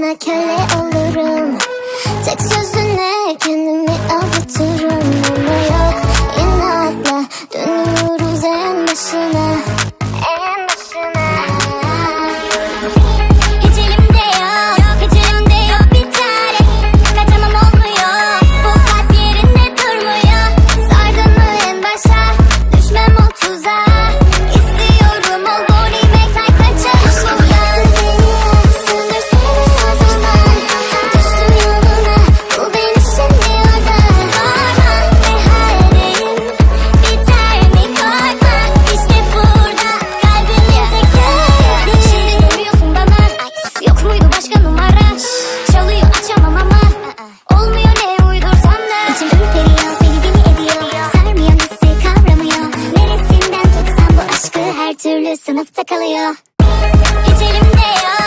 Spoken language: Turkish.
なキャレオレ sınıfta kalıyor. Hiç elimde yok.